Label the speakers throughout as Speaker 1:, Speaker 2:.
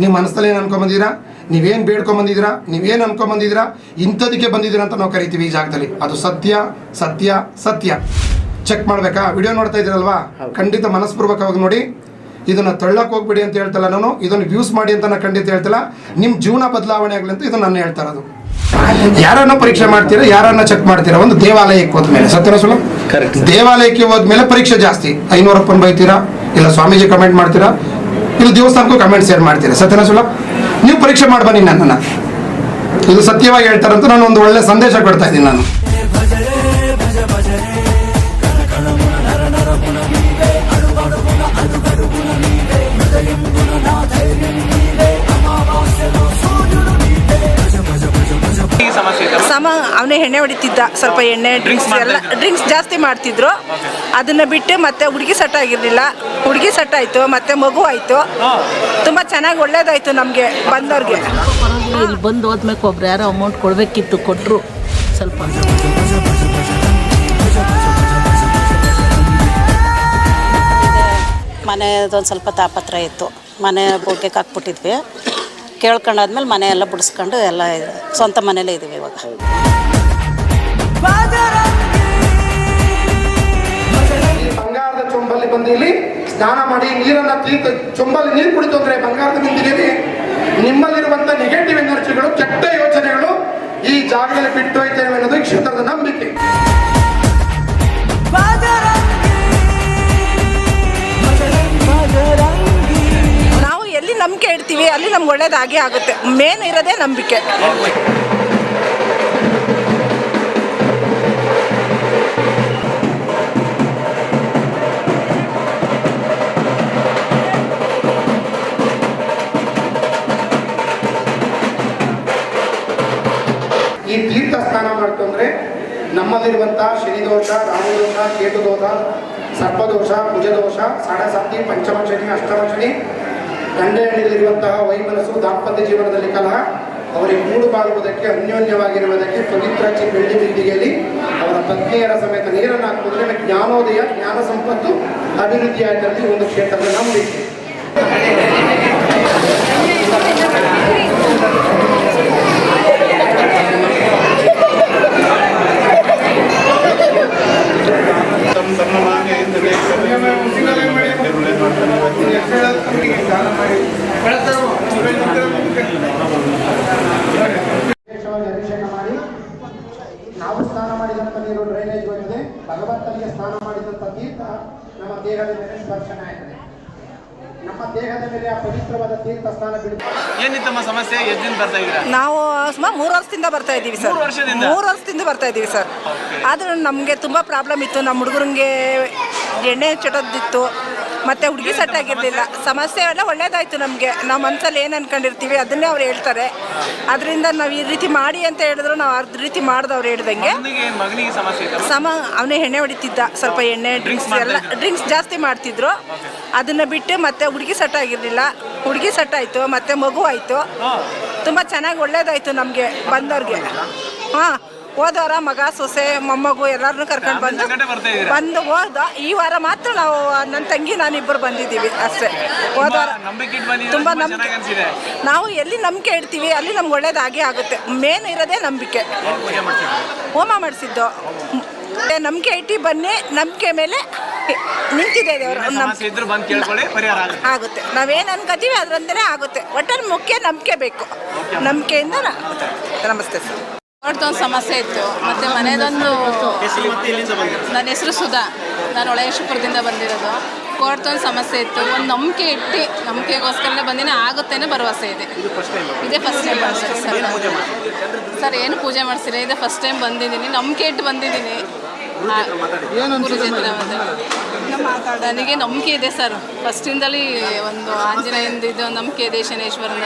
Speaker 1: ನೀವು ಮನಸ್ಸಲ್ಲಿ ಏನು ಅನ್ಕೊಂಬಂದಿದ್ದೀರಾ? ನೀವೇನು ಬೇಡ್ಕೊಂಬಂದಿದ್ದೀರಾ? ನೀವೇನು ಅನ್ಕೊಂಬಂದಿದ್ದೀರಾ? ಇಂಥದಕ್ಕೆ ಬಂದಿದ್ದೀರಾ ಅಂತ ನಾವು ಕರಿತೀವಿ ಈ ಜಾಗದಲ್ಲಿ. ಅದು ಸತ್ಯ ಸತ್ಯ ಸತ್ಯ. ಚೆಕ್ ಮಾಡಬೇಕಾ? ವಿಡಿಯೋ ನೋಡ್ತಾ ಇದ್ದೀರಲ್ವಾ? ಖಂಡಿತ ಮನಸ್ಪೂರ್ವಕವಾಗಿ ನೋಡಿ. ಇದನ್ನು ತಳ್ಳಕ್ಕೆ ಹೋಗ್ಬಿಡಿ ಅಂತ ಹೇಳ್ತಲ್ಲ ನಾನು. ಇದನ್ನು ಯೂಸ್ ಮಾಡಿ ಅಂತ ನಾನು ಖಂಡಿತ ಹೇಳ್ತಲ್ಲ. ನಿಮ್ಮ ಜೀವನ ಬದಲಾವಣೆ ಆಗಲಿ ಅಂತ ಇದು ನಾನು ಹೇಳ್ತಾ ಇರೋದು. ಯಾರನ್ನ ಪರೀಕ್ಷೆ ಮಾಡ್ತೀರಾ? ಯಾರನ್ನ ಚೆಕ್ ಮಾಡ್ತೀರಾ? ಒಂದು ದೇವಾಲಯಕ್ಕೆ ಹೋದ್ಮೇಲೆ. ಸತ್ಯನ ಸುಳ್ಳು?
Speaker 2: Correct.
Speaker 1: ದೇವಾಲಯಕ್ಕೆ ಹೋದ್ಮೇಲೆ ಪರೀಕ್ಷೆ ಜಾಸ್ತಿ. ಐನೂರು ರೂಪಾಯಿ ಬೈತೀರಾ? ಇಲ್ಲ ಸ್ವಾಮೀಜಿ ಕಮೆಂಟ್ ಮಾಡ್ತೀರಾ? ಇಲ್ಲ ದೇವಸ್ಥಾನಕ್ಕೂ ಕಮೆಂಟ್ ಶೇರ್ ಮಾಡ್ತೀರಾ? ಸತ್ಯನ ಸುಲ ನೀವು ಪರೀಕ್ಷೆ ಮಾಡಿ ಬನ್ನಿ ನನ್ನನ್ನು. ಇದು ಸತ್ಯವಾಗಿ ಹೇಳ್ತಾರಂತ ನಾನು ಒಂದು ಒಳ್ಳೆ ಸಂದೇಶ ಕೊಡ್ತಾ ಇದ್ದೀನಿ ನಾನು.
Speaker 3: ಸಮ ಅವನೇ ಎಣ್ಣೆ ಹೊಡಿತಿದ್ದ ಸ್ವಲ್ಪ ಎಣ್ಣೆ ಡ್ರಿಂಕ್ಸ್ ಎಲ್ಲ ಡ್ರಿಂಕ್ಸ್ ಜಾಸ್ತಿ ಮಾಡ್ತಿದ್ರು. ಅದನ್ನ ಬಿಟ್ಟು ಮತ್ತೆ ಹುಡುಗಿ ಸೆಟ್ ಆಗಿರ್ಲಿಲ್ಲ. ಹುಡುಗಿ ಸೆಟ್ ಆಯ್ತು ಮತ್ತೆ ಮಗು ಆಯ್ತು. ತುಂಬಾ ಚೆನ್ನಾಗಿ ಒಳ್ಳೇದಾಯ್ತು ನಮಗೆ ಬಂದವ್ರಿಗೆ.
Speaker 4: ಇಲ್ಲಿ ಬಂದು ಹೋದ್ಮೇಲೆ ಒಬ್ರು ಯಾರೋ ಅಮೌಂಟ್ ಕೊಡಬೇಕಿತ್ತು ಕೊಟ್ಟರು ಸ್ವಲ್ಪ
Speaker 5: ಮನೆದೊಂದು ಸ್ವಲ್ಪ ತಾಪತ್ರ ಇತ್ತು. ಮನೆ ಬೋಗ್ಯಕ್ಕೆ ಹಾಕ್ಬಿಟ್ಟಿದ್ವಿ. ಕೇಳ್ಕೊಂಡಾದ್ಮೇಲೆ ಮನೆ ಎಲ್ಲ ಬಿಡಿಸ್ಕೊಂಡು ಎಲ್ಲ ಸ್ವಂತ ಮನೇಲೇ ಇದ್ದೀವಿ ಇವಾಗ.
Speaker 1: ಬಂಗಾರದ ಬಂದು ಸ್ನಾನ ಮಾಡಿ ನೀರನ್ನ ತೀರ್ಥ, ಚೊಂಬಲ್ಲಿ ನೀರು ಕುಡಿತು ಅಂದ್ರೆ ಬಂಗಾರದ ಬಿಂದಿಗೆಯಲ್ಲಿ ನಿಮ್ಮಲ್ಲಿರುವಂತ ನೆಗೆಟಿವ್ ಎನರ್ಜಿಗಳು ಕೆಟ್ಟ ಯೋಚನೆಗಳು ಈ ಜಾಗದಲ್ಲಿ ಬಿಟ್ಟು ಹೋಯ್ತೇವೆ ಅನ್ನೋದು ಕ್ಷೇತ್ರದ ನಂಬಿಕೆ.
Speaker 3: ನಮ್ಗೆ ಒಳ್ಳೇದಾಗೇ ಆಗುತ್ತೆ. ಮೇನ್ ಇರೋದೇ ನಂಬಿಕೆ.
Speaker 1: ಈ ತೀರ್ಥ ಸ್ನಾನ ಮಾಡ್ಕೊಂಡ್ರೆ ನಮ್ಮಲ್ಲಿರುವಂತಹ ಶನಿದೋಷ, ರಾಮದೋಷ, ಕೇತುದೋಷ, ಸರ್ಪದೋಷ, ಭುಜದೋಷ ಸಾಡಸಾತಿ ಪಂಚಮ ಅಷ್ಟಮಶನಿ ಅಷ್ಟಮ ಶನಿ ಗಂಡ ವೈಮನಸ್ಸು ದಾಂಪತ್ಯ ಜೀವನದಲ್ಲಿ ಕಲಹ, ಅವರಿಗೆ ಮೂಡು ಬಾಳುವುದಕ್ಕೆ ಅನ್ಯೋನ್ಯವಾಗಿರುವುದಕ್ಕೆ ಪವಿತ್ರಾಚಿ ಬೆಳ್ಳಿ ಬಿಂದಿಗೆಯಲ್ಲಿ ಅವರ ಪತ್ನಿಯರ ಸಮೇತ ನೀರನ್ನು ಹಾಕುವುದರಿಂದ ಜ್ಞಾನೋದಯ, ಜ್ಞಾನ ಸಂಪತ್ತು ಅಭಿವೃದ್ಧಿಯಾಗಿರಲಿ ಒಂದು ಕ್ಷೇತ್ರದ ನಂಬಿಕೆ ವಿಶೇಷವಾಗಿ ಅಭಿಷೇಕ ಮಾಡಿ ನಾವು ಸ್ನಾನ ಮಾಡಿದಂಥ ನೀರು ಡ್ರೈನೇಜ್ ಹೋಗಿದೆ ಭಗವಂತನಿಗೆ ಸ್ನಾನ ಮಾಡಿದಂಥ ತೀರ್ಥ ನಮ್ಮ ದೇಹದ ಮೇಲೆ ಸ್ಪರ್ಶನ ಆಯ್ತದೆ. ನಮ್ಮ ದೇಹದ ಮೇಲೆ ಆ ಪವಿತ್ರವಾದ ತೀರ್ಥ ಸ್ನಾನ
Speaker 2: ಏನಿತ್ತಮ್ಮ ಸಮಸ್ಯೆ? ಎಷ್ಟು ದಿನ ಬರ್ತಾ ಇದ್ದೀರಾ?
Speaker 3: ನಾವು ಸುಮಾರು ಮೂರು ವರ್ಷದಿಂದ ಬರ್ತಾ ಇದ್ದೀವಿ ಸರ್.
Speaker 2: ಮೂರು ವರ್ಷದಿಂದ?
Speaker 3: ಮೂರು ವರ್ಷದಿಂದ ಬರ್ತಾ ಇದ್ದೀವಿ ಸರ್. ಆದ್ರೆ ನಮಗೆ ತುಂಬ ಪ್ರಾಬ್ಲಮ್ ಇತ್ತು. ನಮ್ಮ ಹುಡುಗರಿಗೆ ಎಣ್ಣೆ ಚಟೋದಿತ್ತು ಮತ್ತೆ ಹುಡುಗಿ ಸೆಟ್ ಆಗಿರಲಿಲ್ಲ. ಸಮಸ್ಯೆ ಎಲ್ಲ ಒಳ್ಳೇದಾಯ್ತು ನಮಗೆ. ನಾವು ಮನ್ಸಲ್ಲಿ ಏನು ಅನ್ಕೊಂಡಿರ್ತೀವಿ ಅದನ್ನೇ ಅವ್ರು ಹೇಳ್ತಾರೆ. ಅದರಿಂದ ನಾವು ಈ ರೀತಿ ಮಾಡಿ ಅಂತ ಹೇಳಿದ್ರು ನಾವು ಅದ್ ರೀತಿ ಮಾಡ್ದವ್ರು ಹೇಳ್ದಂಗೆ. ಸಮ ಅವನೇ ಎಣ್ಣೆ ಹೊಡಿತಿದ್ದ. ಸ್ವಲ್ಪ ಎಣ್ಣೆ ಡ್ರಿಂಕ್ಸ್ ಎಲ್ಲ ಡ್ರಿಂಕ್ಸ್ ಜಾಸ್ತಿ ಮಾಡ್ತಿದ್ರು. ಅದನ್ನ ಬಿಟ್ಟು ಮತ್ತೆ ಹುಡುಗಿ ಸೆಟ್ ಆಗಿರಲಿಲ್ಲ. ಹುಡುಗಿ ಸೆಟ್ ಆಯ್ತು ಮತ್ತೆ ಮಗು ಆಯ್ತು. ತುಂಬ ಚೆನ್ನಾಗಿ ಒಳ್ಳೇದಾಯ್ತು ನಮಗೆ ಬಂದವ್ರಿಗೆ. ಹಾಂ. ಹೋದವಾರ ಮಗ ಸೊಸೆ ಮೊಮ್ಮಗು ಎಲ್ಲರನ್ನೂ ಕರ್ಕೊಂಡು ಬಂದು ಬಂದು ಹೋದ. ಈ ವಾರ ಮಾತ್ರ ನಾವು ನನ್ನ ತಂಗಿ ನಾನಿಬ್ಬರು ಬಂದಿದ್ದೀವಿ ಅಷ್ಟೇ. ಹೋದವಾರ? ತುಂಬ ನಂಬಿಕೆ. ನಾವು ಎಲ್ಲಿ ನಂಬಿಕೆ ಇಡ್ತೀವಿ ಅಲ್ಲಿ ನಮ್ಗೆ ಒಳ್ಳೇದಾಗಿ ಆಗುತ್ತೆ. ಮೇನ್ ಇರೋದೇ ನಂಬಿಕೆ. ಹೋಮ ಮಾಡಿಸಿದ್ದು. ನಂಬಿಕೆ ಇಟ್ಟು ಬನ್ನಿ ನಂಬಿಕೆ ಮೇಲೆ ನಿಂತಿದೆ
Speaker 2: ಆಗುತ್ತೆ.
Speaker 3: ನಾವೇನು ಅನ್ಕೋತೀವಿ ಅದ್ರಂತಲೇ ಆಗುತ್ತೆ. ಒಟ್ಟಲ್ಲಿ ಮುಖ್ಯ ನಂಬಿಕೆ ಬೇಕು. ನಂಬಿಕೆಯಿಂದ ನಮಸ್ತೆ ಸರ್.
Speaker 6: ಒಂದು ಸಮಸ್ಯೆ ಇತ್ತು. ಮತ್ತು ಮನೆಯದೊಂದು ನನ್ನ ಹೆಸರು ಸುಧಾ. ನಾನು ಒಳಗೇಶ್ವರದಿಂದ ಬಂದಿರೋದು. ಕೋರ್ಟ್ದೊಂದು ಸಮಸ್ಯೆ ಇತ್ತು. ಒಂದು ನಂಬಿಕೆ ಇಟ್ಟು ನಂಬಿಕೆಗೋಸ್ಕರನೇ ಬಂದಿನ. ಆಗುತ್ತೇನೆ ಭರವಸೆ ಇದೆ. ಇದೇ ಫಸ್ಟ್ ಟೈಮ್ ಸರ್. ಸರ್ ಏನು ಪೂಜೆ ಮಾಡಿಸಿಲ್ಲ. ಇದೇ ಫಸ್ಟ್ ಟೈಮ್ ಬಂದಿದ್ದೀನಿ. ನಂಬಿಕೆ ಇಟ್ಟು ಬಂದಿದ್ದೀನಿ. ನನಗೆ ನಂಬಿಕೆ ಇದೆ ಸರ್. ಫಸ್ಟಿಂದಲೇ ಒಂದು ಆಂಜನೇಯಂದು ಇದು ನಂಬಿಕೆ ಇದೆ ಶನೇಶ್ವರನ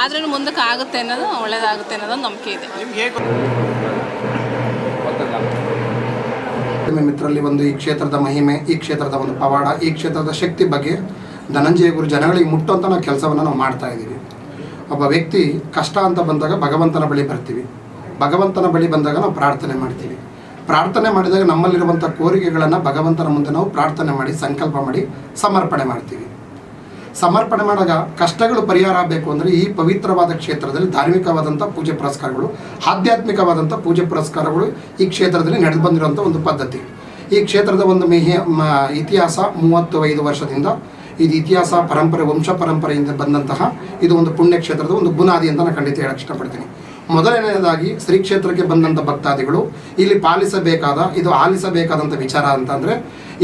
Speaker 6: ಆದ್ರೂ ಮುಂದಕ್ಕೆ ಆಗುತ್ತೆ ಅನ್ನೋದು ಒಳ್ಳೇದಾಗುತ್ತೆ ಅನ್ನೋದು ನಂಬಿಕೆ ಇದೆ.
Speaker 1: ಮಿತ್ರಲ್ಲಿ ಮಿತ್ರರಲ್ಲಿ ಒಂದು ಈ ಕ್ಷೇತ್ರದ ಮಹಿಮೆ ಈ ಕ್ಷೇತ್ರದ ಒಂದು ಪವಾಡ ಈ ಕ್ಷೇತ್ರದ ಶಕ್ತಿ ಬಗ್ಗೆ ಧನಂಜಯ ಗುರು ಜನಗಳಿಗೆ ಮುಟ್ಟುವಂಥ ನಾವು ಕೆಲಸವನ್ನು ನಾವು ಮಾಡ್ತಾ ಇದ್ದೀವಿ. ಒಬ್ಬ ವ್ಯಕ್ತಿ ಕಷ್ಟ ಅಂತ ಬಂದಾಗ ಭಗವಂತನ ಬಳಿ ಬರ್ತೀವಿ. ಭಗವಂತನ ಬಳಿ ಬಂದಾಗ ನಾವು ಪ್ರಾರ್ಥನೆ ಮಾಡ್ತೀವಿ. ಪ್ರಾರ್ಥನೆ ಮಾಡಿದಾಗ ನಮ್ಮಲ್ಲಿರುವಂಥ ಕೋರಿಕೆಗಳನ್ನು ಭಗವಂತನ ಮುಂದೆ ನಾವು ಪ್ರಾರ್ಥನೆ ಮಾಡಿ, ಸಂಕಲ್ಪ ಮಾಡಿ, ಸಮರ್ಪಣೆ ಮಾಡ್ತೀವಿ. ಸಮರ್ಪಣೆ ಮಾಡಾಗ ಕಷ್ಟಗಳು ಪರಿಹಾರ ಆಗಬೇಕು ಅಂದರೆ ಈ ಪವಿತ್ರವಾದ ಕ್ಷೇತ್ರದಲ್ಲಿ ಧಾರ್ಮಿಕವಾದಂಥ ಪೂಜೆ ಪುರಸ್ಕಾರಗಳು, ಆಧ್ಯಾತ್ಮಿಕವಾದಂಥ ಪೂಜೆ ಪುರಸ್ಕಾರಗಳು ಈ ಕ್ಷೇತ್ರದಲ್ಲಿ ನಡೆದು ಬಂದಿರುವಂಥ ಒಂದು ಪದ್ಧತಿ. ಈ ಕ್ಷೇತ್ರದ ಒಂದು ಮೇಹ ಇತಿಹಾಸ ಮೂವತ್ತು ಐದು ವರ್ಷದಿಂದ ಇದು ಇತಿಹಾಸ, ಪರಂಪರೆ, ವಂಶ ಪರಂಪರೆಯಿಂದ ಬಂದಂತಹ ಇದು ಒಂದು ಪುಣ್ಯ ಕ್ಷೇತ್ರದ ಒಂದು ಬುನಾದಿ ಅಂತ ನಾನು ಖಂಡಿತ ಹೇಳಕ್ಕೆ ಇಷ್ಟಪಡ್ತೀನಿ. ಮೊದಲನೆಯದಾಗಿ ಶ್ರೀ ಕ್ಷೇತ್ರಕ್ಕೆ ಬಂದಂಥ ಭಕ್ತಾದಿಗಳು ಇಲ್ಲಿ ಪಾಲಿಸಬೇಕಾದ, ಇದು ಆಲಿಸಬೇಕಾದಂಥ ವಿಚಾರ ಅಂತಂದರೆ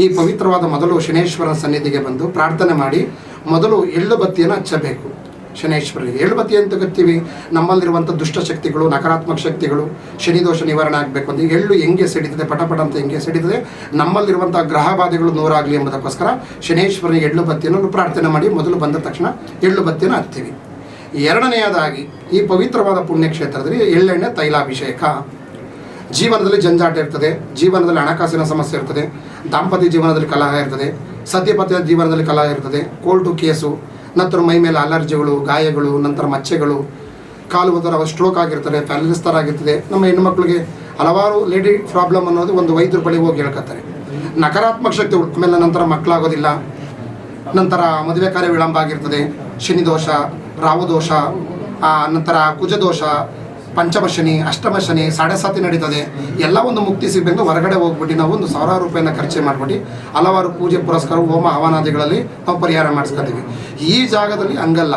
Speaker 1: ಈ ಪವಿತ್ರವಾದ ಮೊದಲು ಶನೇಶ್ವರನ ಸನ್ನಿಧಿಗೆ ಬಂದು ಪ್ರಾರ್ಥನೆ ಮಾಡಿ ಮೊದಲು ಎಳ್ಳು ಬತ್ತಿಯನ್ನು ಹಚ್ಚಬೇಕು. ಶನೇಶ್ವರಿಗೆ ಎಳ್ಳು ಬತ್ತಿ ಅಂತ ಗೊತ್ತೀವಿ ನಮ್ಮಲ್ಲಿರುವಂಥ ದುಷ್ಟಶಕ್ತಿಗಳು ನಕಾರಾತ್ಮಕ ಶಕ್ತಿಗಳು ಶನಿದೋಷ ನಿವಾರಣೆ ಆಗಬೇಕು ಅಂತ. ಎಳ್ಳು ಹೆಂಗೆ ಸಿಡಿತದೆ ಪಟಪಟ ಅಂತ ಹೆಂಗೆ ಸಿಡಿತದೆ ನಮ್ಮಲ್ಲಿರುವಂಥ ಗ್ರಹ ಬಾಧೆಗಳು ನೂರಾಗಲಿ ಎಂಬುದಕ್ಕೋಸ್ಕರ ಶನೇಶ್ವರನಿಗೆ ಎಳ್ಳು ಬತ್ತಿಯನ್ನು ಪ್ರಾರ್ಥನೆ ಮಾಡಿ ಮೊದಲು ಬಂದ ತಕ್ಷಣ ಎಳ್ಳು ಬತ್ತಿಯನ್ನು ಹಚ್ತೀವಿ ಎರಡನೆಯದಾಗಿ ಈ ಪವಿತ್ರವಾದ ಪುಣ್ಯಕ್ಷೇತ್ರದಲ್ಲಿ ಎಳ್ಳೆಣ್ಣೆ ತೈಲಾಭಿಷೇಕ. ಜೀವನದಲ್ಲಿ ಜಂಜಾಟ ಇರ್ತದೆ, ಜೀವನದಲ್ಲಿ ಹಣಕಾಸಿನ ಸಮಸ್ಯೆ ಇರ್ತದೆ, ದಾಂಪತ್ಯ ಜೀವನದಲ್ಲಿ ಕಲಹ ಇರ್ತದೆ ಸದ್ಯಪತ್ಯ ಜೀವನದಲ್ಲಿ ಕಲಹ ಇರ್ತದೆ ಕೋಲ್ಟು ಕೇಸು, ನಂತರ ಮೈ ಮೇಲೆ ಅಲರ್ಜಿಗಳು, ಗಾಯಗಳು, ನಂತರ ಮಚ್ಚೆಗಳು, ಕಾಲು ಒಂಥರ ಸ್ಟ್ರೋಕ್ ಆಗಿರ್ತದೆ ಪ್ಯಾಲಿಸ್ ಥರ ಆಗಿರ್ತದೆ, ನಮ್ಮ ಹೆಣ್ಣುಮಕ್ಳಿಗೆ ಹಲವಾರು ಲೇಡಿ ಪ್ರಾಬ್ಲಮ್ ಅನ್ನೋದು ಒಂದು ವೈದ್ಯರ ಬಳಿ ಹೋಗಿ ಹೇಳ್ಕೊತಾರೆ ನಕಾರಾತ್ಮಕ ಶಕ್ತಿ ಆಮೇಲೆ ನಂತರ ಮಕ್ಕಳಾಗೋದಿಲ್ಲ, ನಂತರ ಮದುವೆ ಕಾರ್ಯ ವಿಳಂಬ ಆಗಿರ್ತದೆ, ಶನಿ ದೋಷ ರಾಹು ದೋಷ ಆ, ನಂತರ ಕುಜದೋಷ ಪಂಚಮ ಶನಿ ಅಷ್ಟಮ ಶನಿ ಸಾಡೆ ಸಾತಿ ನಡೀತದೆ. ಎಲ್ಲ ಒಂದು ಮುಕ್ತಿ ಸಿಗಬೇಕು ಹೊರಗಡೆ ಹೋಗ್ಬಿಟ್ಟು ನಾವು ಒಂದು ಸಾವಿರಾರು ರೂಪಾಯಿನ ಖರ್ಚು ಮಾಡ್ಬಿಟ್ಟು ಹಲವಾರು ಪೂಜೆ ಪುರಸ್ಕಾರ ಹೋಮ ಹವನಾದಿಗಳಲ್ಲಿ ನಾವು ಪರಿಹಾರ ಮಾಡಿಸ್ಕೊತೀವಿ. ಈ ಜಾಗದಲ್ಲಿ ಹಂಗಲ್ಲ.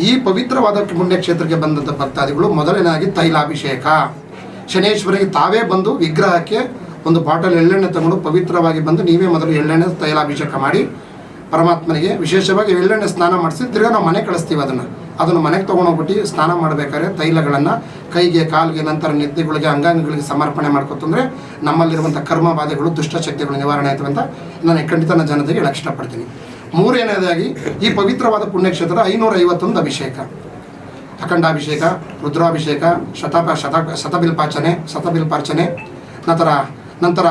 Speaker 1: ಈ ಪವಿತ್ರವಾದ ಪುಣ್ಯಕ್ಷೇತ್ರಕ್ಕೆ ಬಂದಂಥ ಭಕ್ತಾದಿಗಳು ಮೊದಲನೇದಾಗಿ ತೈಲಾಭಿಷೇಕ. ಶನೇಶ್ವರಿಗೆ ತಾವೇ ಬಂದು ವಿಗ್ರಹಕ್ಕೆ ಒಂದು ಬಾಟಲ್ ಎಳ್ಳೆಣ್ಣೆ ತಗೊಂಡು ಪವಿತ್ರವಾಗಿ ಬಂದು ನೀವೇ ಮೊದಲು ಎಳ್ಳೆಣ್ಣೆ ತೈಲಾಭಿಷೇಕ ಮಾಡಿ ಪರಮಾತ್ಮನಿಗೆ ವಿಶೇಷವಾಗಿ ಎಳ್ಳೆಣ್ಣೆ ಸ್ನಾನ ಮಾಡಿಸಿ ತಿರ್ಗಾ ನಾವು ಮನೆ ಕಳಿಸ್ತೀವಿ ಅದನ್ನು. ಅದನ್ನು ಮನೆಗೆ ತೊಗೊಂಡೋಗ್ಬಿಟ್ಟು ಸ್ನಾನ ಮಾಡಬೇಕಾದ್ರೆ ತೈಲಗಳನ್ನು ಕೈಗೆ, ಕಾಲಿಗೆ, ನಂತರ ನಿದ್ದೆಗಳಿಗೆ ಅಂಗಾಂಗಗಳಿಗೆ ಸಮರ್ಪಣೆ ಮಾಡ್ಕೊತಂದ್ರೆ ನಮ್ಮಲ್ಲಿರುವಂಥ ಕರ್ಮ ಬಾಧೆಗಳು ದುಷ್ಟಶಕ್ತಿಗಳು ನಿವಾರಣೆ ಆಯ್ತು ಅಂತ ನಾನು ಖಂಡಿತ ನನ್ನ ಜನತೆಗೆ ಹೇಳಕ್ಕೆ ಇಷ್ಟಪಡ್ತೀನಿ ಮೂರನೇದಾಗಿ, ಈ ಪವಿತ್ರವಾದ ಪುಣ್ಯಕ್ಷೇತ್ರ ಐನೂರ ಐವತ್ತೊಂದು ಅಭಿಷೇಕ. ಅಖಂಡಾಭಿಷೇಕ, ರುದ್ರಾಭಿಷೇಕ, ಶತಪ, ಶತ, ಶತಬಿಲ್ಪಾರ್ಚನೆ ಶತಬಿಲ್ಪಾರ್ಚನೆ, ನಂತರ ನಂತರ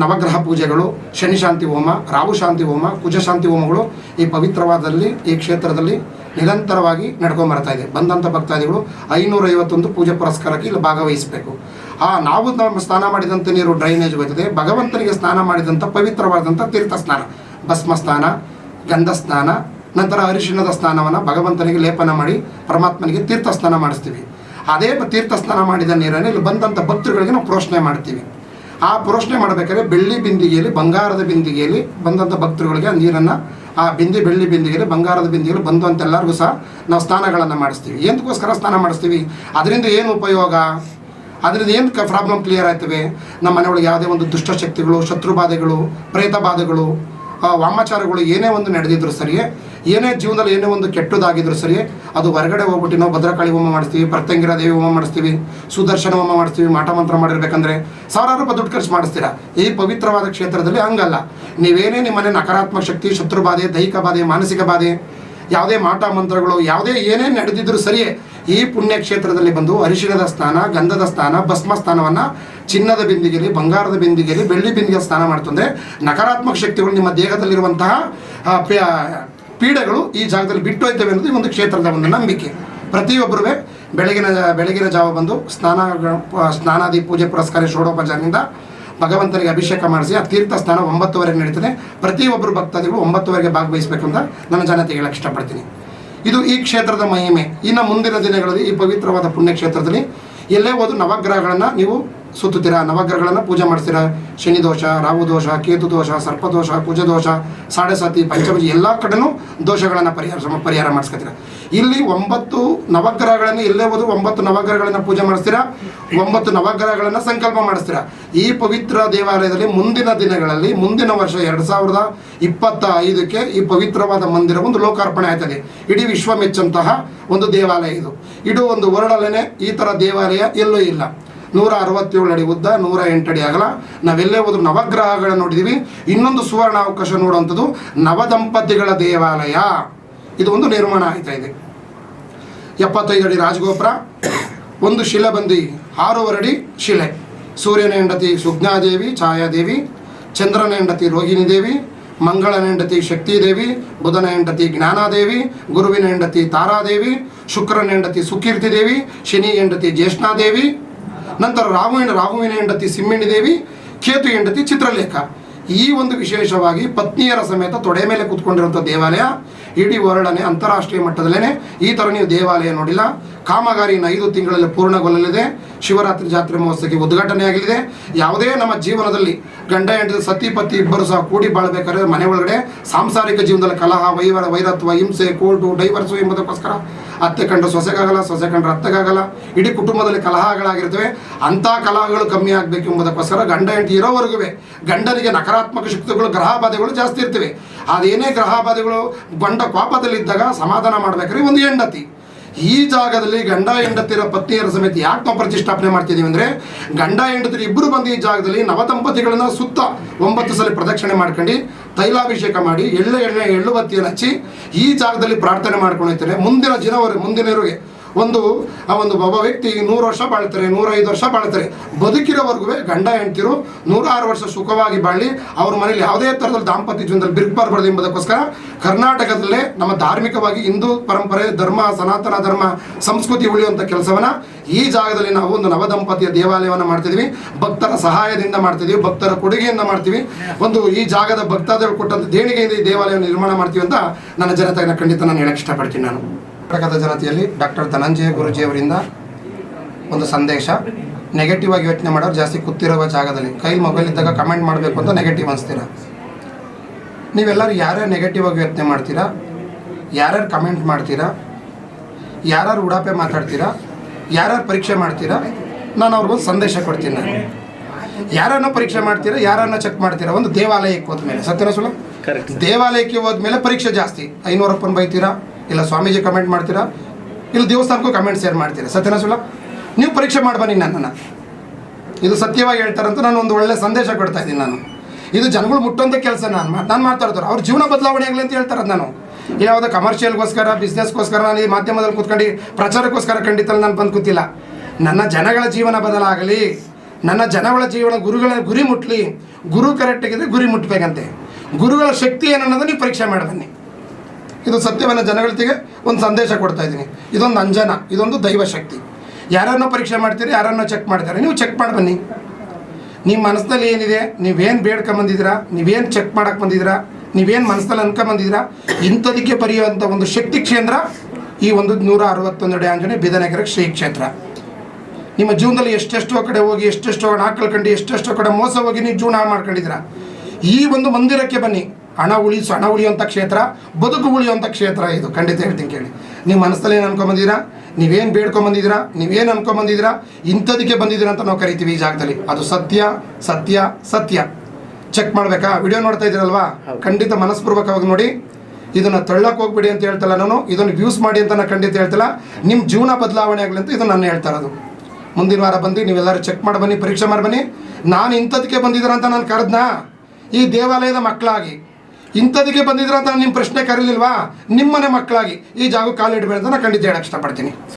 Speaker 1: ನವಗ್ರಹ ಪೂಜೆಗಳು ಶನಿ ಶಾಂತಿ ಹೋಮ ರಾಹು ಶಾಂತಿ ಹೋಮ, ಕುಜಶಾಂತಿ ಹೋಮಗಳು ಈ ಪವಿತ್ರವಾದಲ್ಲಿ, ಈ ಕ್ಷೇತ್ರದಲ್ಲಿ ನಿರಂತರವಾಗಿ ನಡ್ಕೊಂಡ್ ಬರ್ತಾ ಇದೆ. ಬಂದಂಥ ಭಕ್ತಾದಿಗಳು ಐನೂರೈವತ್ತೊಂದು ಪೂಜೆ ಪುರಸ್ಕಾರಕ್ಕೆ ಇಲ್ಲಿ ಭಾಗವಹಿಸಬೇಕು. ಆ, ನಾವು ನಮ್ಮ ಸ್ನಾನ ಮಾಡಿದಂಥ ನೀರು ಡ್ರೈನೇಜ್ ಹೋಗ್ತದೆ ಭಗವಂತನಿಗೆ ಸ್ನಾನ ಮಾಡಿದಂಥ ಪವಿತ್ರವಾದಂಥ ತೀರ್ಥ ಸ್ನಾನ ಭಸ್ಮ ಸ್ನಾನ, ಗಂಧ ಸ್ನಾನ, ನಂತರ ಅರಿಶಿಣದ ಸ್ನಾನವನ್ನು ಭಗವಂತನಿಗೆ ಲೇಪನ ಮಾಡಿ ಪರಮಾತ್ಮನಿಗೆ ತೀರ್ಥ ಸ್ನಾನ ಮಾಡಿಸ್ತೀವಿ. ಅದೇ ತೀರ್ಥ ಸ್ನಾನ ಮಾಡಿದ ನೀರನ್ನು ಇಲ್ಲಿ ಬಂದಂಥ ಭಕ್ತರುಗಳಿಗೆ ನಾವು ಪ್ರೋಷಣೆ ಮಾಡ್ತೀವಿ. ಆ ಪ್ರೋಷಣೆ ಮಾಡಬೇಕಾದ್ರೆ ಬೆಳ್ಳಿ ಬಿಂದಿಗೆಯಲ್ಲಿ, ಬಂಗಾರದ ಬಿಂದಿಗೆಯಲ್ಲಿ ಬಂದಂಥ ಭಕ್ತರುಗಳಿಗೆ ಆ ನೀರನ್ನು ಆ ಬಿಂದಿ, ಬೆಳ್ಳಿ ಬಿಂದಿಗಳು, ಬಂಗಾರದ ಬಿಂದಿಗಳು ಬಂದು ಅಂತ ಎಲ್ಲರಿಗೂ ಸಹ ನಾವು ಸ್ನಾನಗಳನ್ನು ಮಾಡಿಸ್ತೀವಿ. ಎಂದಕ್ಕೋಸ್ಕರ ಸ್ನಾನ ಮಾಡಿಸ್ತೀವಿ? ಅದರಿಂದ ಏನು ಉಪಯೋಗ? ಅದರಿಂದ ಏನು ಪ್ರಾಬ್ಲಮ್ ಕ್ಲಿಯರ್ ಆಯ್ತವೆ? ನಮ್ಮ ಮನೆಯೊಳಗೆ ಯಾವುದೇ ಒಂದು ದುಷ್ಟಶಕ್ತಿಗಳು ಶತ್ರು ಬಾಧೆಗಳು ಪ್ರೇತ ಬಾಧೆಗಳು ವಾಮಾಚಾರಗಳು ಏನೇ ಒಂದು ನಡೆದಿದ್ರು ಸರಿಯೇ, ಏನೇ ಜೀವನದಲ್ಲಿ ಏನೇ ಒಂದು ಕೆಟ್ಟದಾಗಿದ್ರು ಸರಿ ಅದು ಹೊರಗಡೆ ಹೋಗ್ಬಿಟ್ಟು ನಾವು ಭದ್ರಕಾಳಿ ಹೋಮ ಮಾಡಿಸ್ತೀವಿ, ಪ್ರತ್ಯಂಗಿರ ದೇವಿ ಹೋಮ ಮಾಡಿಸ್ತೀವಿ, ಸುದರ್ಶನ ಹೋಮ ಮಾಡಿಸ್ತೀವಿ, ಮಾಟ ಮಂತ್ರ ಮಾಡಿರ್ಬೇಕಂದ್ರೆ ಸಾವಿರಾರು ರೂಪಾಯಿ ದುಡ್ಡು ಖರ್ಚು ಮಾಡಿಸ್ತೀರಾ? ಈ ಪವಿತ್ರವಾದ ಕ್ಷೇತ್ರದಲ್ಲಿ ಹಂಗಲ್ಲ. ನೀವೇನೇ ನಿಮ್ಮ ಮನೆ ನಕಾರಾತ್ಮಕ ಶಕ್ತಿ, ಶತ್ರು ಬಾಧೆ, ದೈಹಿಕ ಬಾಧೆ, ಮಾನಸಿಕ ಬಾಧೆ, ಯಾವುದೇ ಮಾಟ ಮಂತ್ರಗಳು, ಯಾವುದೇ ಏನೇ ನಡೆದಿದ್ರು ಸರಿಯೇ ಈ ಪುಣ್ಯ ಕ್ಷೇತ್ರದಲ್ಲಿ ಬಂದು ಅರಿಶಿಣದ ಸ್ಥಾನ ಗಂಧದ ಸ್ಥಾನ ಭಸ್ಮ ಸ್ನಾನವನ್ನು ಚಿನ್ನದ ಬಿಂದಿಗೆಯಲ್ಲಿ, ಬಂಗಾರದ ಬಿಂದಿಗೆಯಲ್ಲಿ, ಬೆಳ್ಳಿ ಬಿಂದಿಗೆ ಸ್ನಾನ ಮಾಡ್ತಂದ್ರೆ ನಕಾರಾತ್ಮಕ ಶಕ್ತಿಗಳು ನಿಮ್ಮ ದೇಹದಲ್ಲಿರುವಂತಹ ಪೀಡೆಗಳು ಈ ಜಾಗದಲ್ಲಿ ಬಿಟ್ಟು ಹೋಯ್ತವೆ ಅನ್ನೋದು ಒಂದು ಕ್ಷೇತ್ರದ ಒಂದು ನಂಬಿಕೆ. ಪ್ರತಿಯೊಬ್ಬರೂ ಬೆಳಗಿನ ಬೆಳಗಿನ ಜಾವ ಬಂದು ಸ್ನಾನ ಸ್ನಾನಾದಿ ಪೂಜೆ ಪುರಸ್ಕಾರ ಷೋಡೋಪಚಾರದಿಂದ ಭಗವಂತನಿಗೆ ಅಭಿಷೇಕ ಮಾಡಿಸಿ ಆ ತೀರ್ಥ ಸ್ನಾನ ಒಂಬತ್ತುವರೆಗೆ ನಡೀತದೆ. ಪ್ರತಿಯೊಬ್ಬರು ಭಕ್ತಾದಿಗಳು ಒಂಬತ್ತುವರೆಗೆ ಭಾಗವಹಿಸಬೇಕು ಅಂತ ನನ್ನ ಜನತೆಗೆ ಹೇಳಕ್ಕೆ ಇಷ್ಟಪಡ್ತೀನಿ. ಇದು ಈ ಕ್ಷೇತ್ರದ ಮಹಿಮೆ. ಇನ್ನು ಮುಂದಿನ ದಿನಗಳಲ್ಲಿ ಈ ಪವಿತ್ರವಾದ ಪುಣ್ಯಕ್ಷೇತ್ರದಲ್ಲಿ ಎಲ್ಲೇ ಹೋದ್ರು ನವಗ್ರಹಗಳನ್ನು ನೀವು ಸುತ್ತುತ್ತೀರಾ ನವಗ್ರಹಗಳನ್ನು ಪೂಜೆ ಮಾಡಿಸ್ತೀರಾ? ಶನಿ ದೋಷ, ರಾಹು ದೋಷ, ಕೇತು ದೋಷ ಸರ್ಪದೋಷ ಕುಜದೋಷ ಸಾಡೆ ಸಾತಿ, ಪಂಚಭುಜಿ ಎಲ್ಲ ಕಡೆನೂ ದೋಷಗಳನ್ನು ಪರಿಹಾರ ಪರಿಹಾರ ಮಾಡಿಸ್ಕೊತೀರಾ? ಇಲ್ಲಿ ಒಂಬತ್ತು ನವಗ್ರಹಗಳನ್ನು ಎಲ್ಲೇ ಹೋದ್ರು ಒಂಬತ್ತು ನವಗ್ರಹಗಳನ್ನು ಪೂಜೆ ಮಾಡಿಸ್ತೀರಾ? ಒಂಬತ್ತು ನವಗ್ರಹಗಳನ್ನು ಸಂಕಲ್ಪ ಮಾಡಿಸ್ತೀರಾ? ಈ ಪವಿತ್ರ ದೇವಾಲಯದಲ್ಲಿ ಮುಂದಿನ ದಿನಗಳಲ್ಲಿ, ಮುಂದಿನ ವರ್ಷ ಎರಡು ಸಾವಿರದ ಇಪ್ಪತ್ತ ಐದಕ್ಕೆ ಈ ಪವಿತ್ರವಾದ ಮಂದಿರ ಒಂದು ಲೋಕಾರ್ಪಣೆ ಆಯ್ತದೆ. ಇಡೀ ವಿಶ್ವ ಮೆಚ್ಚಂತಹ ಒಂದು ದೇವಾಲಯ ಇದು. ಇದು ಒಂದು ವರ್ಡಲ್ಲೇ ಈ ಥರ ದೇವಾಲಯ ಎಲ್ಲೂ ಇಲ್ಲ. ನೂರ ಅರವತ್ತೇಳು ಅಡಿ ಉದ್ದ, ನೂರ ಅಡಿ ಅಗಲ. ನಾವೆಲ್ಲೇ ಹೋದ್ರು ನವಗ್ರಹಗಳನ್ನು ನೋಡಿದ್ದೀವಿ ಇನ್ನೊಂದು ಸುವರ್ಣ ಅವಕಾಶ ನೋಡುವಂಥದ್ದು ನವದಂಪತಿಗಳ ದೇವಾಲಯ. ಇದು ಒಂದು ನಿರ್ಮಾಣ ಆಯ್ತಾ ಇದೆ. ಎಪ್ಪತ್ತೈದು ಅಡಿ ರಾಜಗೋಪುರ, ಒಂದು ಶಿಲೆ ಬಂದು ಆರೂವರೆ ಅಡಿ ಶಿಲೆ. ಸೂರ್ಯನ ಹೆಂಡತಿ ಸುಜ್ಞಾದೇವಿ, ಛಾಯಾದೇವಿ. ಚಂದ್ರನ ಹೆಂಡತಿ ರೋಹಿಣಿ ದೇವಿ. ಮಂಗಳನ ಹೆಂಡತಿ ಶಕ್ತಿದೇವಿ. ಬುಧನ ಹೆಂಡತಿ ಜ್ಞಾನಾದೇವಿ. ಗುರುವಿನ ಹೆಂಡತಿ ತಾರಾದೇವಿ. ಶುಕ್ರನ ಹೆಂಡತಿ ಸುಕೀರ್ತಿ ದೇವಿ ಶನಿ ಹೆಂಡತಿ ಜ್ಯೇಷ್ಠಾದೇವಿ. ನಂತರ ರಾಹುವಿನ ರಾಹುವಿನ ಹೆಂಡತಿ ಸಿಮ್ಮಿಣಿ ದೇವಿ, ಕೇತು ಹೆಂಡತಿ ಚಿತ್ರಲೇಖ. ಈ ಒಂದು ವಿಶೇಷವಾಗಿ ಪತ್ನಿಯರ ಸಮೇತ ತೊಡೆ ಮೇಲೆ ಕೂತ್ಕೊಂಡಿರುವಂಥ ದೇವಾಲಯ, ಇಡೀ ವರ್ಲ್ಡನೇ ಅಂತಾರಾಷ್ಟ್ರೀಯ ಮಟ್ಟದಲ್ಲೇ ಈ ಥರ ನೀವು ದೇವಾಲಯ ನೋಡಿಲ್ಲ. ಕಾಮಗಾರಿಯನ್ನು ಐದು ತಿಂಗಳಲ್ಲಿ ಪೂರ್ಣಗೊಳ್ಳಲಿದೆ. ಶಿವರಾತ್ರಿ ಜಾತ್ರೆ ಮಹೋತ್ಸವಕ್ಕೆ ಉದ್ಘಾಟನೆ ಆಗಲಿದೆ ಯಾವುದೇ ನಮ್ಮ ಜೀವನದಲ್ಲಿ ಗಂಡ, ಹೆಂಡತಿ, ಸತಿ, ಪತಿ ಇಬ್ಬರು ಸಹ ಕೂಡಿ ಬಾಳ್ಬೇಕಾದ್ರೆ ಮನೆ ಒಳಗಡೆ ಸಾಂಸಾರಿಕ ಜೀವನದಲ್ಲಿ ಕಲಹ ವೈವರ ವೈರತ್ವ, ಹಿಂಸೆ, ಕೋರ್ಟು, ಡೈವರ್ಸು ಎಂಬುದಕ್ಕೋಸ್ಕರ ಅತ್ತೆ ಕಂಡ್ರೆ ಸೊಸೆಗಾಗಲ್ಲ ಸೊಸೆ ಕಂಡ್ರೆ ಅತ್ತೆಗಾಗಲ್ಲ ಇಡೀ ಕುಟುಂಬದಲ್ಲಿ ಕಲಹಗಳಾಗಿರ್ತವೆ. ಅಂಥ ಕಲಹಗಳು ಕಮ್ಮಿ ಆಗಬೇಕು ಎಂಬುದಕ್ಕೋಸ್ಕರ ಗಂಡ, ಹೆಂಡತಿ ಇರೋವರೆಗೂ ಗಂಡನಿಗೆ ನಕಾರಾತ್ಮಕ ಶಕ್ತಿಗಳು, ಗ್ರಹ ಬಾಧೆಗಳು ಜಾಸ್ತಿ ಇರ್ತವೆ. ಅದೇನೇ ಗ್ರಹ ಬಾಧೆಗಳು ಗಂಡ ಕೋಪದಲ್ಲಿದ್ದಾಗ ಸಮಾಧಾನ ಮಾಡ್ಬೇಕಾದ್ರೆ ಒಂದು ಹೆಂಡತಿ. ಈ ಜಾಗದಲ್ಲಿ ಗಂಡ ಹೆಂಡತಿರ ಪತ್ನಿಯರ ಸಮೇತ ಯಾಕೆ ನಾವು ಪ್ರತಿಷ್ಠಾಪನೆ ಮಾಡ್ತಿದ್ದೀವಿ ಅಂದರೆ ಗಂಡ ಹೆಂಡತಿರು ಇಬ್ಬರು ಬಂದು ಈ ಜಾಗದಲ್ಲಿ ನವದಂಪತಿಗಳನ್ನ ಸುತ್ತ ಒಂಬತ್ತು ಸಲ ಪ್ರದಕ್ಷಿಣೆ ಮಾಡ್ಕೊಂಡು ತೈಲಾಭಿಷೇಕ ಮಾಡಿ ಎಳ್ಳು ಎಣ್ಣೆ, ಎಳ್ಳು ಬತ್ತಿಯನ್ನು ಹಚ್ಚಿ ಈ ಜಾಗದಲ್ಲಿ ಪ್ರಾರ್ಥನೆ ಮಾಡ್ಕೊಂಡು ಮುಂದಿನ ದಿನವರೆಗೆ ಮುಂದಿನವರೆಗೆ ಒಂದು, ಆ ಒಂದು ಒಬ್ಬ ವ್ಯಕ್ತಿ ನೂರು ವರ್ಷ ಬಾಳ್ತಾರೆ, ನೂರೈದು ವರ್ಷ ಬಾಳ್ತಾರೆ. ಬದುಕಿರೋವರೆಗೂ ಗಂಡ, ಹೆಂಡ್ತಿರು ನೂರಾರು ವರ್ಷ ಸುಖವಾಗಿ ಬಾಳಿ ಅವ್ರ ಮನೇಲಿ ಯಾವುದೇ ಥರದಲ್ಲಿ ದಾಂಪತ್ಯ ಜೀವನದಲ್ಲಿ ಬಿರುಕಬಾರ್ದು ಎಂಬುದಕ್ಕೋಸ್ಕರ ಕರ್ನಾಟಕದಲ್ಲೇ ನಮ್ಮ ಧಾರ್ಮಿಕವಾಗಿ ಹಿಂದೂ ಪರಂಪರೆ, ಧರ್ಮ, ಸನಾತನ ಧರ್ಮ, ಸಂಸ್ಕೃತಿ ಉಳಿಯುವಂಥ ಕೆಲಸವನ್ನ ಈ ಜಾಗದಲ್ಲಿ ನಾವು ಒಂದು ನವದಂಪತಿಯ ದೇವಾಲಯವನ್ನು ಮಾಡ್ತಿದ್ವಿ. ಭಕ್ತರ ಸಹಾಯದಿಂದ ಮಾಡ್ತಿದ್ವಿ, ಭಕ್ತರ ಕೊಡುಗೆಯಿಂದ ಮಾಡ್ತೀವಿ. ಒಂದು ಈ ಜಾಗದ ಭಕ್ತಾದಿಗಳು ಕೊಟ್ಟಂತ ದೇಣಿಗೆಯಿಂದ ಈ ದೇವಾಲಯವನ್ನು ನಿರ್ಮಾಣ ಮಾಡ್ತೀವಿ ಅಂತ ನನ್ನ ಜನತೆಯನ್ನು ಖಂಡಿತ ನಾನು ಹೇಳಕ್ಕೆ ಇಷ್ಟಪಡ್ತೀನಿ ನಾನು. ಕರ್ನಾಟಕದ ಜನತೆಯಲ್ಲಿ ಡಾಕ್ಟರ್ ಧನಂಜಯ ಗುರುಜಿಯವರಿಂದ ಒಂದು ಸಂದೇಶ. ನೆಗೆಟಿವ್ ಆಗಿ ಯೋಚನೆ ಮಾಡೋರು ಜಾಸ್ತಿ ಕೂತಿರುವ ಜಾಗದಲ್ಲಿ. ಕೈಲಿ ಮೊಬೈಲ್ ಇದ್ದಾಗ ಕಮೆಂಟ್ ಮಾಡಬೇಕು ಅಂತ ನೆಗೆಟಿವ್ ಅನಿಸ್ತೀರ? ನೀವೆಲ್ಲರೂ ಯಾರ್ಯಾರು ನೆಗೆಟಿವ್ ಆಗಿ ಯೋಚನೆ ಮಾಡ್ತೀರಾ? ಯಾರ್ಯಾರು ಕಮೆಂಟ್ ಮಾಡ್ತೀರಾ? ಯಾರ್ಯಾರು ಉಡಾಪೆ ಮಾತಾಡ್ತೀರಾ? ಯಾರ್ಯಾರು ಪರೀಕ್ಷೆ ಮಾಡ್ತೀರಾ? ನಾನು ಅವ್ರಿಗೊಂದು ಸಂದೇಶ ಕೊಡ್ತೀನಿ ನಾನು. ಯಾರನ್ನ ಪರೀಕ್ಷೆ ಮಾಡ್ತೀರಾ ಯಾರನ್ನ ಚೆಕ್ ಮಾಡ್ತೀರಾ? ಒಂದು ದೇವಾಲಯಕ್ಕೆ ಹೋದ್ಮೇಲೆ. ಸತ್ಯನ ಸುಳ್ಳು? ದೇವಾಲಯಕ್ಕೆ ಹೋದ್ಮೇಲೆ ಪರೀಕ್ಷೆ ಜಾಸ್ತಿ. ಐನೂರಪ್ಪನ ಬೈತೀರಾ? ಇಲ್ಲ ಸ್ವಾಮೀಜಿ ಕಮೆಂಟ್ ಮಾಡ್ತೀರಾ? ಇಲ್ಲ ದೇವಸ್ಥಾನಕ್ಕೂ ಕಮೆಂಟ್ ಶೇರ್ ಮಾಡ್ತೀರಾ? ಸತ್ಯನ ಸುಳ್ಳ? ನೀವು ಪರೀಕ್ಷೆ ಮಾಡಿ ಬನ್ನಿ ನನ್ನನ್ನು. ಇದು ಸತ್ಯವಾಗಿ ಹೇಳ್ತಾರಂತ ನಾನು ಒಂದು ಒಳ್ಳೆ ಸಂದೇಶ ಕೊಡ್ತಾ ಇದ್ದೀನಿ ನಾನು. ಇದು ಜನಗಳು ಮುಟ್ಟೊಂದೇ ಕೆಲಸ ನಾನು ನಾನು ಮಾಡ್ತಾ ಇರ್ತಾರೆ ಅವ್ರ ಜೀವನ ಬದಲಾವಣೆ ಆಗಲಿ ಅಂತ ಹೇಳ್ತಾರೆ ನಾನು. ಯಾವುದೋ ಕಮರ್ಷಿಯಲ್ಗೋಸ್ಕರ ಬಿಸ್ನೆಸ್ಗೋಸ್ಕರ ನಾನು ಈ ಮಾಧ್ಯಮದಲ್ಲಿ ಕೂತ್ಕೊಂಡು ಪ್ರಚಾರಕ್ಕೋಸ್ಕರ ಖಂಡಿತ ನಾನು ಬಂದು ಕೂತಿಲ್ಲ. ನನ್ನ ಜನಗಳ ಜೀವನ ಬದಲಾಗಲಿ, ನನ್ನ ಜನಗಳ ಜೀವನ ಗುರುಗಳ ಗುರಿ ಮುಟ್ಲಿ, ಗುರು ಕರೆಕ್ಟಾಗಿದ್ದರೆ ಗುರಿ ಮುಟ್ಬೇಕಂತೆ. ಗುರುಗಳ ಶಕ್ತಿ ಏನನ್ನೋದು ನೀವು ಪರೀಕ್ಷೆ ಮಾಡಿ ಬನ್ನಿ. ಇದು ಸತ್ಯವನ್ನು ಜನಗಳಿಗೆ ಒಂದು ಸಂದೇಶ ಕೊಡ್ತಾ ಇದ್ದೀನಿ. ಇದೊಂದು ಅಂಜನ, ಇದೊಂದು ದೈವ ಶಕ್ತಿ. ಯಾರನ್ನೋ ಪರೀಕ್ಷೆ ಮಾಡ್ತೀರಿ, ಯಾರನ್ನೋ ಚೆಕ್ ಮಾಡ್ತಾರೆ? ನೀವು ಚೆಕ್ ಮಾಡಿ ಬನ್ನಿ. ನಿಮ್ಮ ಮನಸ್ಸಲ್ಲಿ ಏನಿದೆ? ನೀವೇನು ಬೇಡ್ಕೊಂಬಂದಿದ್ದೀರಾ? ನೀವೇನು ಚೆಕ್ ಮಾಡಕ್ಕೆ ಬಂದಿದ್ದೀರಾ? ನೀವೇನು ಮನಸ್ಸಲ್ಲಿ ಅನ್ಕೊಂಬಂದಿದ್ದೀರಾ? ಇಂಥದಕ್ಕೆ ಬರೆಯುವಂಥ ಒಂದು ಶಕ್ತಿ ಕ್ಷೇತ್ರ ಈ ಒಂದು ನೂರ ಅರವತ್ತೊಂದೆಡೆ ಆಂಜನೇಯ ಬಿದನಗರ ಶ್ರೀ ಕ್ಷೇತ್ರ. ನಿಮ್ಮ ಜೀವನದಲ್ಲಿ ಎಷ್ಟೆಷ್ಟೋ ಕಡೆ ಹೋಗಿ, ಎಷ್ಟೆಷ್ಟೋ ಹಣ ಕಳ್ಕೊಂಡು ಎಷ್ಟೆಷ್ಟೋ ಕಡೆ ಮೋಸ ಹೋಗಿ ನೀವು ಜೀವನ ಮಾಡ್ಕೊಂಡಿದ್ದೀರಾ? ಈ ಒಂದು ಮಂದಿರಕ್ಕೆ ಬನ್ನಿ. ಹಣ ಉಳಿಸು ಹಣ ಉಳಿಯುವಂಥ ಕ್ಷೇತ್ರ ಬದುಕು ಉಳಿಯುವಂಥ ಕ್ಷೇತ್ರ ಇದು. ಖಂಡಿತ ಹೇಳ್ತೀನಿ ಕೇಳಿ. ನಿಮ್ಮ ಮನಸ್ಸಲ್ಲಿ ಏನು ಅನ್ಕೊಂಬಂದಿದ್ದೀರಾ? ನೀವೇನು ಬೇಡ್ಕೊಂಬಂದಿದ್ದೀರಾ? ನೀವೇನು ಅನ್ಕೊಂಬಂದಿದ್ದೀರಾ? ಇಂಥದಕ್ಕೆ ಬಂದಿದ್ದೀರಾ ಅಂತ ನಾವು ಕರಿತೀವಿ ಈ ಜಾಗದಲ್ಲಿ. ಅದು ಸತ್ಯ ಸತ್ಯ ಸತ್ಯ. ಚೆಕ್ ಮಾಡಬೇಕಾ? ವಿಡಿಯೋ ನೋಡ್ತಾ ಇದ್ದೀರಲ್ವಾ? ಖಂಡಿತ ಮನಸ್ಪೂರ್ವಕವಾಗಿ ನೋಡಿ. ಇದನ್ನು ತಳ್ಳಕ್ಕೆ ಹೋಗ್ಬಿಡಿ ಅಂತ ಹೇಳ್ತಲ್ಲ ನಾನು. ಇದನ್ನು ಯೂಸ್ ಮಾಡಿ ಅಂತ ನಾನು ಖಂಡಿತ ಹೇಳ್ತಲ್ಲ. ನಿಮ್ಮ ಜೀವನ ಬದಲಾವಣೆ ಆಗಲಿ ಅಂತ ಇದನ್ನು ನಾನು ಹೇಳ್ತಾ ಇರೋದು. ಮುಂದಿನ ವಾರ ಬಂದು ನೀವೆಲ್ಲರೂ ಚೆಕ್ ಮಾಡಿ ಬನ್ನಿ ಪರೀಕ್ಷೆ ಮಾಡಿ ಬನ್ನಿ. ನಾನು ಇಂಥದಕ್ಕೆ ಬಂದಿದ್ದೀರಾ ಅಂತ ನಾನು ಕರೆದ್ನಾ? ಈ ದೇವಾಲಯದ ಮಕ್ಕಳಾಗಿ. ಇಂಥದಕ್ಕೆ ಬಂದಿದ್ರೆ ಅಂತ ನಿಮ್ಮ ಪ್ರಶ್ನೆ ಕರೀಲಿಲ್ವಾ? ನಿಮ್ಮನೆ ಮಕ್ಕಳಾಗಿ. ಈ ಜಾಗ ಕಾಲಿಡಬೇಡ ಅಂತ ನಾನು ಖಂಡಿತ ಹೇಳಕ್ಕೆ ಇಷ್ಟಪಡ್ತೀನಿ.